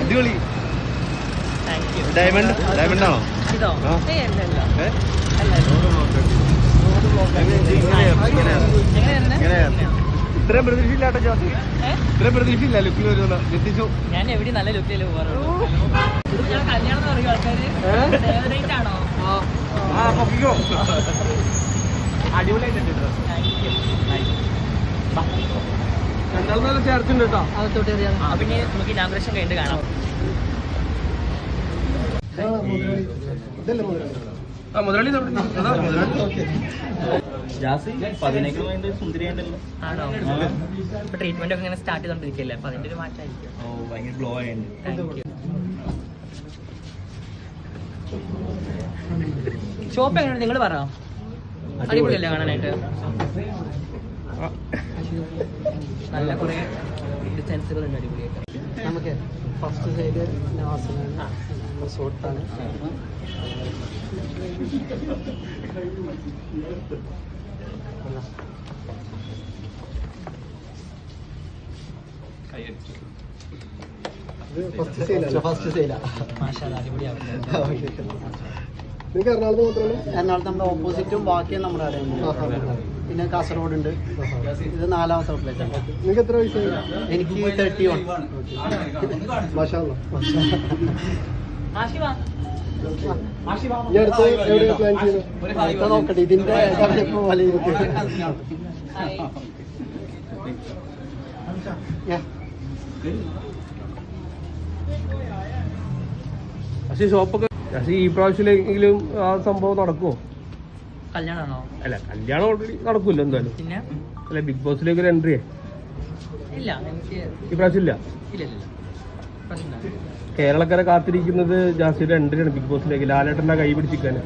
അടിപൊളി. Diamond diamond ആണോ? ഇതോ? അല്ല അല്ല. അല്ല എങ്ങനെയായിരുന്നു? ഇങ്ങനെയാ. ഇത്രയും പ്രതീക്ഷയില്ലാട്ടോ ജോസി? ഇത്രയും പ്രതീക്ഷയില്ല ലുക്കിൽ വരുന്ന എത്തിച്ചു. ഞാൻ എവിടെ നല്ല കല്യാണം എന്ന് പറയും ആൾക്കാര് ഫേവറേറ്റ് ആണോ ആ പൊക്കിക്കോ അടിപൊളിയായിട്ടുണ്ട് ഡ്രസ് താങ്ക് യു രണ്ടാളും നല്ല ചേർത്തുണ്ട് കേട്ടോ അകത്തോട്ട് അപ്പൊ ഇനി നമുക്ക് ഇനാഗ്രേഷൻ കഴിഞ്ഞിട്ട് കാണാം. ആ മുതലാളി ട്രീറ്റ്മെന്റ് ഒക്കെ ഇങ്ങനെ സ്റ്റാർട്ട് ചെയ്തോണ്ടിരിക്കല്ലേ? അപ്പൊ അതിന്റെ ഒരു മാറ്റമായിരിക്കും ഗ്ലോ ആയിട്ടുണ്ട് ഷോപ്പ് എങ്ങനെയാണ് നിങ്ങൾ പറ. അടിപൊളിയല്ലേ കാണാനായിട്ട്? നല്ല കുറെ ഡിസൈൻസുകൾ ഉണ്ട് അടിപൊളിയായിട്ട് നമുക്ക് ഫസ്റ്റ് സൈഡ് റിസോർട്ടാണ് ഫസ്റ്റ് സെയിലാണ് ഫസ്റ്റ് സെയിലാണ് മാഷാ അടിപൊളിയാവും നിങ്ങൾക്ക് എറണാകുളത്ത് മാത്രമേ എറണാകുളത്ത് നമ്മുടെ ഓപ്പോസിറ്റും ബാക്കിയും നമ്മുടെ അവിടെ പിന്നെ കാസർഗോഡ് ഉണ്ട് ഇത് നാലാമത്തെ ഔട്ട്ലെറ്റ് ആണ്. നിങ്ങൾക്ക് എത്ര വയസ്സായി? എനിക്ക് തേർട്ടി വൺ മാഷി വാ ഈ അടുത്ത് എവിടെയാണ് പ്ലാൻ ചെയ്യുന്നത്? അടുത്ത നോക്കട്ടെ ഇതിന്റെ പക്ഷേ ഷോപ്പൊക്കെ പക്ഷേ ഈ പ്രാവശ്യമെങ്കിലും ആ സംഭവം നടക്കുമോ കല്യാണമാണോ അല്ല കല്യാണം ഓൾറെഡി നടക്കൂല്ലോ എന്തായാലും. പിന്നെ? അല്ല ബിഗ് ബോസിലേക്ക് ഒരു എൻട്രി ഇല്ല എനിക്ക് ഈ പ്രാവശ്യം ഇല്ല? ഇല്ല ഇല്ല കേരളക്കാരെ കാത്തിരിക്കുന്നത് ജാസിയുടെ എൻട്രിയാണ് ബിഗ് ബോസിലേക്ക് ലാലേട്ടന്റെ കൈ പിടിച്ചിരിക്കാൻ.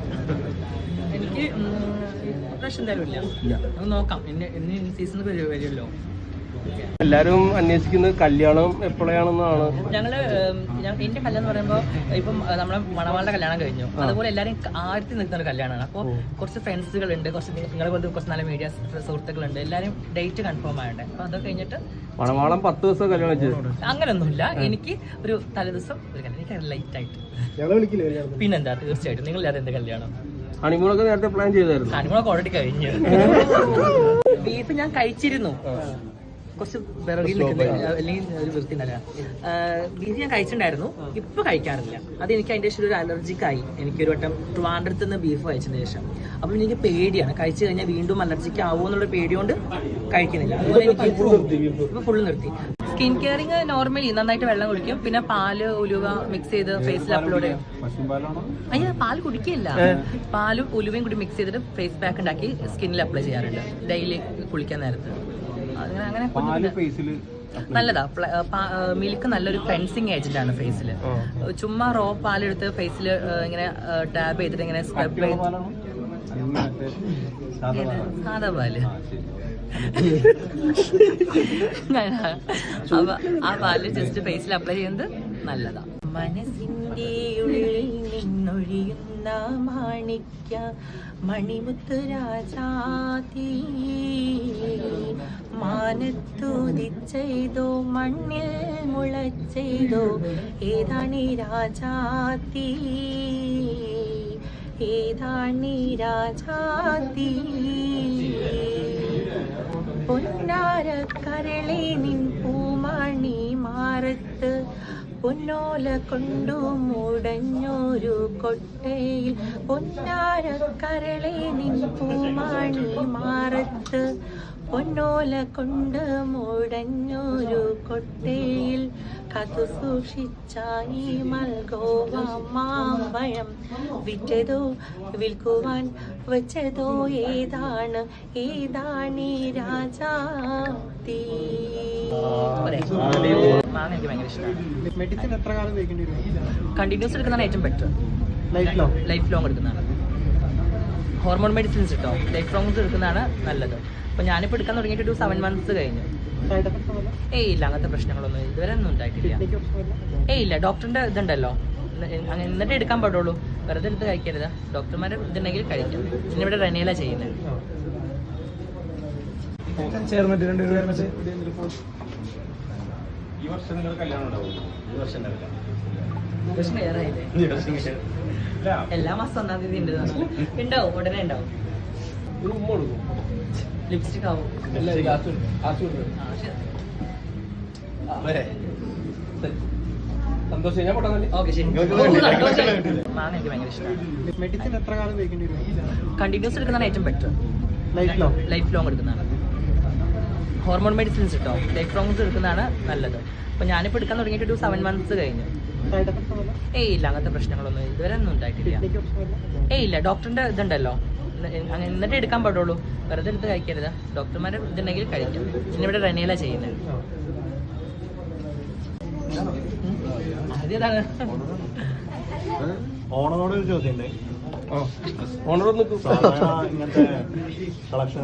എനിക്ക് പ്രശ്നം എന്തായാലും ഇല്ല. നോക്കാം. എന്ന് സീസൺ വരുമല്ലോ. എല്ലാരും അന്വേഷിക്കുന്നത് കല്യാണം എപ്പോഴാണെന്നാണ് ഞങ്ങൾ ഞാൻ എന്റെ കല്യാണം എന്ന് പറയുമ്പോൾ ഇപ്പം നമ്മളെ മണവാളുടെ കല്യാണം കഴിഞ്ഞു. അതുപോലെ എല്ലാവരും ആഴ്ത്തി നിൽക്കുന്ന ഒരു കല്യാണമാണ് അപ്പോൾ കുറച്ച് ഫ്രണ്ട്സുകൾ ഉണ്ട് കുറച്ച് നിങ്ങളെ പോലത്തെ കുറച്ച് നല്ല മീഡിയ സുഹൃത്തുക്കളുണ്ട്. എല്ലാവരും ഡേറ്റ് കൺഫേം ആയിട്ട് അപ്പോൾ അതൊക്കെ കഴിഞ്ഞിട്ട് മണവാളം പത്ത് ദിവസം കല്യാണം ചെയ്തു അങ്ങനെയൊന്നുമില്ല എനിക്ക് ഒരു തലേദിവസം ഒരു കല്യാണം. എനിക്ക് ലൈറ്റ് ആയിട്ട്. ഞങ്ങളെ വിളിക്കില്ലേ കല്യാണം? പിന്നെന്താ? തീർച്ചയായിട്ടും. നിങ്ങൾ എന്ത് കല്യാണം? ഹണിമൂണൊക്കെ നേരത്തെ പ്ലാൻ ചെയ്തായിരുന്നു. ഹണിമൂണൊക്കെ ഓൾറെഡി കഴിഞ്ഞു. ബീഫ് ഞാൻ കഴിച്ചിരുന്നു. കുറച്ച് വിറകിൽ നിൽക്കുന്ന അല്ലെങ്കിൽ ഒരു വൃത്തി നല്ല ബീഫ് ഞാൻ കഴിച്ചിട്ടുണ്ടായിരുന്നു. ഇപ്പൊ കഴിക്കാറില്ല. അത് എനിക്ക് അതിന്റെ ശേഷം ഒരു അലർജിക്കായി എനിക്കൊരു വട്ടം ട്രിവാൻഡ്രത്ത് നിന്ന് ബീഫ് കഴിച്ചതിന് ശേഷം. അപ്പോൾ എനിക്ക് പേടിയാണ്. കഴിച്ചു കഴിഞ്ഞാൽ വീണ്ടും അലർജിക്ക് ആവുമോ എന്നുള്ള പേടി കൊണ്ട് കഴിക്കുന്നില്ല അതുപോലെ എനിക്ക് ഇപ്പൊ ഫുള്ള് നിർത്തി. സ്കിൻ കെയറിങ് നോർമലി നന്നായിട്ട് വെള്ളം കുടിക്കും. പിന്നെ പാൽ ഉലുവ മിക്സ് ചെയ്ത് ഫേസിൽ അപ്ലോഡ് ചെയ്യും. അയ്യ പാൽ കുടിക്കില്ല പാലും ഉലുവയും കൂടി മിക്സ് ചെയ്തിട്ട് ഫേസ് പാക്ക് ഉണ്ടാക്കി സ്കിന്നിൽ അപ്ലൈ ചെയ്യാറുണ്ട്. ഡെയിലി കുളിക്കാൻ നേരത്ത്. അങ്ങനെ നല്ലതാ. മിൽക്ക് നല്ലൊരു ക്ലെൻസിങ് ഏജന്റ് ആണ് ഫേസിൽ ചുമ്മാ റോ പാലെടുത്ത് ഫേസിൽ ഇങ്ങനെ ടാബ് ചെയ്തിട്ട് ഇങ്ങനെ സ്ക്രബ്? സാധാ പാൽ. അപ്പൊ ആ പാൽ ജസ്റ്റ് ഫേസിൽ അപ്ലൈ ചെയ്യുന്നത് നല്ലതാ. മനസ്സിന്റെ ഉള്ളിൽ നിന്നൊഴിയുന്ന മാണിക്യ മണിമുത്ത് രാജാതി. മാനത്തുദിച്ചെയ്തോ മണ്ണിൽ മുളച്ചെയ്തോ ഏതാണീ രാജാത്തി ഏതാണീ രാജാത്തി പൊന്നാര കരളെ നിൻ പൂമാണി മാറത്ത് പൊന്നോല കൊണ്ടു മുടഞ്ഞൊരു കൊട്ടയിൽ പൊന്നാര കരളെ നിൻ പൂമാണി മാറത്ത് പൊന്നോല കൊണ്ട് മുടഞ്ഞൊരു കൊട്ടയിൽ കതു സൂക്ഷിച്ചായി മൽഗോവ മാമ്പഴം വിറ്റതോ വിൽക്കുവാൻ വെച്ചതോ ഏതാണ്? ഏതാണ് രാജാതി? മെഡിസിൻ എത്ര കാലം കണ്ടിന്യൂസ് എടുക്കുന്നതാണ് ഏറ്റവും better life long life long എടുക്കുന്നതാണ്. ഹോർമോൺ മെഡിസിൻസ് കിട്ടോ ലൈഫ് ലോങ് എടുക്കുന്നതാണ് നല്ലത്. അപ്പോൾ ഞാനിപ്പോൾ എടുക്കാൻ തുടങ്ങിയിട്ട് ഒരു സെവൻ മന്ത്സ് കഴിഞ്ഞു. ഏയ് ഇല്ല അങ്ങനത്തെ പ്രശ്നങ്ങളൊന്നും ഇതുവരെ ഒന്നും ഉണ്ടായിട്ടില്ല. ഏയ് ഇല്ല ഡോക്ടറിന്റെ ഇതുണ്ടല്ലോ. എന്നിട്ട് എടുക്കാൻ പാടുള്ളൂ. വെറുതെ എടുത്ത് കഴിക്കരുത്. ഡോക്ടർമാരെ ഇതുണ്ടെങ്കിൽ കഴിക്കാം. പിന്നെ ഇവിടെ റെനേല ചെയ്യുന്നത് ഈ വർഷം നിങ്ങൾ കല്യാണം ഉണ്ടാവും ഈ വർഷം. എല്ലാ മാസം ഒന്നാം തീയതി. ഉണ്ടാവും ഉടനെ ഉണ്ടാവും. ഉമ്മ കൊടുക്കും. ലിപ്സ്റ്റിക് ആവും. സന്തോഷം. ഞാൻ പൊട്ടാൻ. മാങ്ങ എനിക്ക് ഭയങ്കര ഇഷ്ടമാണ് മെഡിസിൻ എത്ര കാലം വരും? കണ്ടിന്യൂസ് എടുക്കുന്നതാണ് ഏറ്റവും ബെറ്റർ ലൈഫ് ലോങ് എടുക്കുന്നതാണ്. ഹോർമോൺ മെഡിസിൻസ് കിട്ടോ? ലൈഫ് ലോങ്സ് എടുക്കുന്നതാണ് നല്ലത്. അപ്പോൾ ഞാനിപ്പോൾ എടുക്കാൻ തുടങ്ങിയിട്ട് ഒരു സെവൻ മന്ത്സ് കഴിഞ്ഞു. ഏയ് ഇല്ല അങ്ങനത്തെ പ്രശ്നങ്ങളൊന്നും ഇതുവരെ ഒന്നും ഉണ്ടായിട്ടില്ല. ഏയ് ഇല്ല ഡോക്ടറിന്റെ ഇതുണ്ടല്ലോ. അങ്ങനെ എന്നിട്ട് എടുക്കാൻ പാടുള്ളൂ. വെറുതെ എടുത്ത് കഴിക്കരുത്. ഡോക്ടർമാരെ ഇതുണ്ടെങ്കിൽ കഴിക്കാം. പിന്നെ ഇവിടെ റെനേല ചെയ്യുന്നത് ആദ്യതാണ് ഓണോട് ഒരു ചോദ്യം ഉണ്ട് ഓണർ നിൽക്കും. സാധാരണ ഇങ്ങനത്തെ കളക്ഷൻ